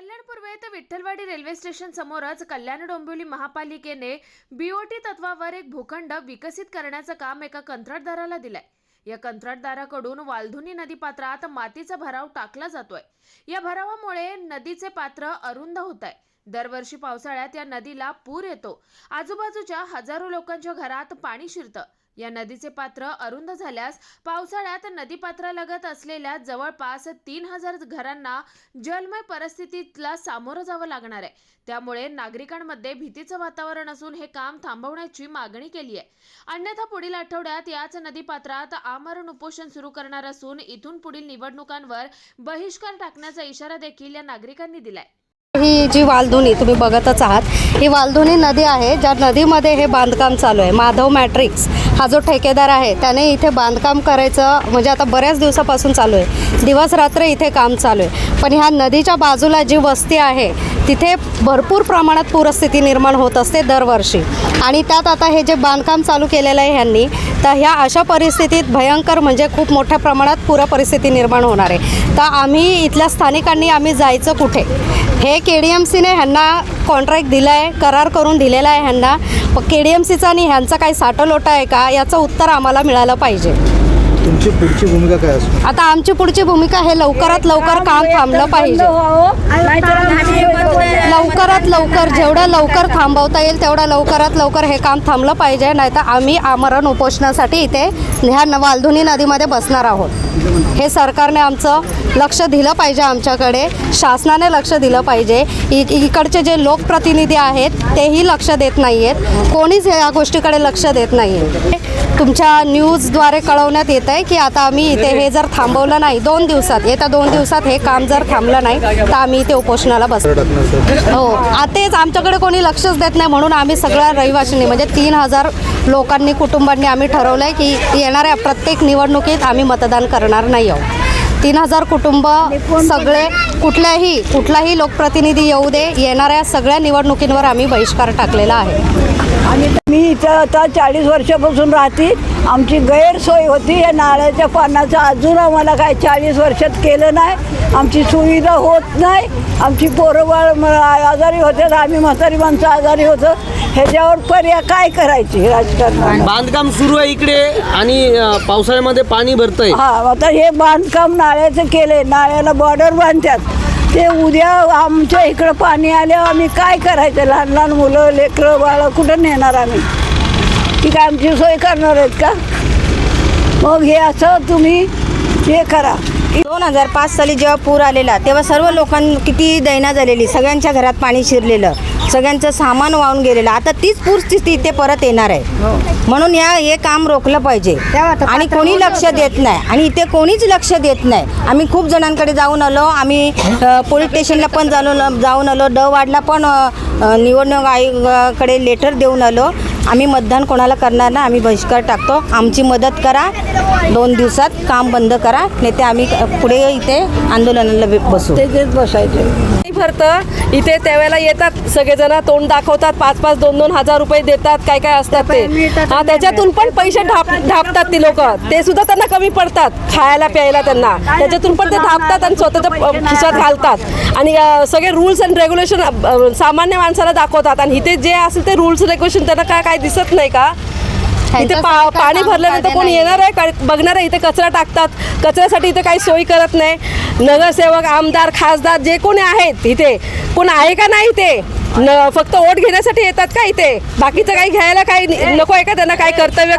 कल्याण पूर्वेत Vitthalwadi railway station समोरच कल्याण डोंबिवली महापालिकेने बीओटी तत्वावर एक भूखंड विकसित करण्याचं काम एका कंत्राटदाराला दिलंय. या कंत्राटदाराकडून वालधुनी नदीपात्रात मातीचा भराव टाकला जातोय. या भरावामुळे नदीचे पात्र अरुंद होत आहे दरवर्षी पावसाळ्यात या नदीला पूर येतो. आजूबाजूच्या हजारो लोकांच्या घरात पाणी शिरतं. या नदीचे पात्र अरुंद झाल्यास पावसाळ्यात नदीपात्रालगत असलेल्या जवळपास तीन हजार घरांना जलमय परिस्थितीला सामोरं जावं लागणार आहे. त्यामुळे नागरिकांमध्ये भीतीचं वातावरण असून हे काम थांबवण्याची मागणी केली आहे. अन्यथा पुढील आठवड्यात याच नदीपात्रात आमरण उपोषण सुरू करणार असून इथून पुढील निवडणुकांवर बहिष्कार टाकण्याचा इशारा देखील या नागरिकांनी दिलाय. ही जी वालधुनी तुम्ही बघतच आहात ही वालधुनी नदी आहे ज्या नदीमध्ये हे बांधकाम चालू आहे. माधव मॅट्रिक्स हा जो ठेकेदार आहे त्याने इथे बांधकाम करायचं म्हणजे आता बऱ्याच दिवसापासून चालू आहे. दिवस रात्र इथे काम चालू आहे. पण ह्या नदीच्या बाजूला जी वस्ती आहे तिथे भरपूर प्रमाणात पूरस्थिती निर्माण होत असते दरवर्षी. आणि त्यात आता हे जे बांधकाम चालू केलेलं आहे ह्यांनी तर ह्या अशा परिस्थितीत भयंकर म्हणजे खूप मोठ्या प्रमाणात पूर परिस्थिती निर्माण होणार आहे. तर आम्ही इथल्या स्थानिकांनी आम्ही जायचं कुठे? हे के डी एम सीने ह्यांना कॉन्ट्रॅक्ट दिला आहे करार करून दिलेला आहे ह्यांना. के डी एम सीचा आणि ह्यांचा काही साठलोटा आहे का? याचं उत्तर आम्हाला मिळालं पाहिजे. तुमची पुढची भूमिका काय असणार आता आमची पुढची भूमिका हे लवकरात लवकर काम थांबलं पाहिजे. लवकरात लवकर जेवढं लवकर थांबवता येईल तेवढं लवकरात लवकर हे काम थांबलं पाहिजे. नाही तर आम्ही आमरण उपोषणासाठी इथे ह्या वालधुनी नदीमध्ये बसणार आहोत. हे सरकारने आमचं लक्ष दिलं पाहिजे आमच्याकडे. शासनाने लक्ष दिलं पाहिजे. इ इकडचे जे लोकप्रतिनिधी आहेत तेही लक्ष देत नाही आहेत कोणीच या गोष्टीकडे लक्ष देत नाही आहे तुमच्या न्यूजद्वारे कळवण्यात येत आहे की आता आम्ही इथे हे जर थांबवलं नाही दोन दिवसात येत्या दोन दिवसात हे काम जर थांबलं नाही तर आम्ही इथे उपोषणाला बस हो आतेच आमच्याकडे कोणी लक्षच देत नाही म्हणून आम्ही सगळ्या रहिवाशांनी म्हणजे तीन हजार लोकांनी कुटुंबांनी आम्ही ठरवलं आहे की येणाऱ्या प्रत्येक निवडणुकीत आम्ही मतदान करणार नाही आहोत. तीन हजार कुटुंब सगळे कुठल्याही कुठलाही लोकप्रतिनिधी येऊ दे येणाऱ्या सगळ्या निवडणुकींवर आम्ही बहिष्कार टाकलेला आहे. आता चाळीस वर्षापासून राहते आमची गैरसोय होती या नाळ्याच्या पाण्याचं अजून आम्हाला काय चाळीस वर्षात केलं नाही. आमची सुविधा होत नाही. आमची पोरं बाळ म- आजारी होते आम्ही म्हातारी माणसं आजारी होतं. ह्याच्यावर पर्याय काय करायची राजकारणात? बांधकाम सुरू आहे इकडे आणि पावसाळ्यामध्ये पाणी भरतंय. हा आता हे बांधकाम नाळ्याचं केलंय. नाळ्याला बॉर्डर बांधतात. ते उद्या आमच्या इकडं पाणी आल्यावर आम्ही काय करायचं? लहान लहान मुलं लेकरं बाळं कुठं नेणार आम्ही? की काय आमची सोय करणार आहेत का? मग हे असं तुम्ही हे करा. दोन हजार पाच साली जेव्हा पूर आलेला तेव्हा सर्व लोकां किती दैना झालेली सगळ्यांच्या घरात पाणी शिरलेलं सगळ्यांचं सामान वाहून गेलेलं. आता तीच पूरस्थिती इथे परत येणार आहे. म्हणून या हे काम रोखलं पाहिजे. आणि कोणी लक्ष देत नाही. आणि इथे कोणीच लक्ष देत नाही. आम्ही खूप जणांकडे जाऊन आलो. आम्ही पोलीस स्टेशनला पण जाऊन जाऊन आलो. ड वार्डला पण निवडणूक आयोगाकडे लेटर देऊन आलो. आम्ही मतदान कोणाला करणार ना आम्ही बहिष्कार टाकतो. आमची मदत करा. दोन दिवसात काम बंद करा. नाही ते आम्ही पुढे इथे आंदोलनाला बसू. तेच बसायचे. पाणी भरतं. इथे त्यावेळेला येतात सगळेजण तोंड दाखवतात पाच पाच दोन दोन हजार रुपये देतात काय काय असतात ते. हा त्याच्यातून पण पैसे ढाप ढापतात ती लोक. ते सुद्धा त्यांना कमी पडतात खायला प्यायला त्यांना. त्याच्यातून पण ते ढापतात आणि स्वतःच्या खिशात घालतात. आणि सगळे रूल्स अँड रेग्युलेशन सामान्य माणसाला दाखवतात. आणि इथे जे असेल ते रूल्स रेग्युलेशन त्यांना काय काय दिसत नाही का? इथे पा पाणी भरल्यानंतर कोणी येणार आहे? बघणार आहे इथे कचरा टाकतात. कचऱ्यासाठी इथे काही सोयी करत नाही. नगरसेवक आमदार खासदार जे कोणी आहेत इथे कोण आहे का नाही इथे? न फक्त वोट घेण्यासाठी येतात का इथे? बाकीचं काही घ्यायला काही नको आहे का त्यांना? काय कर्तव्य?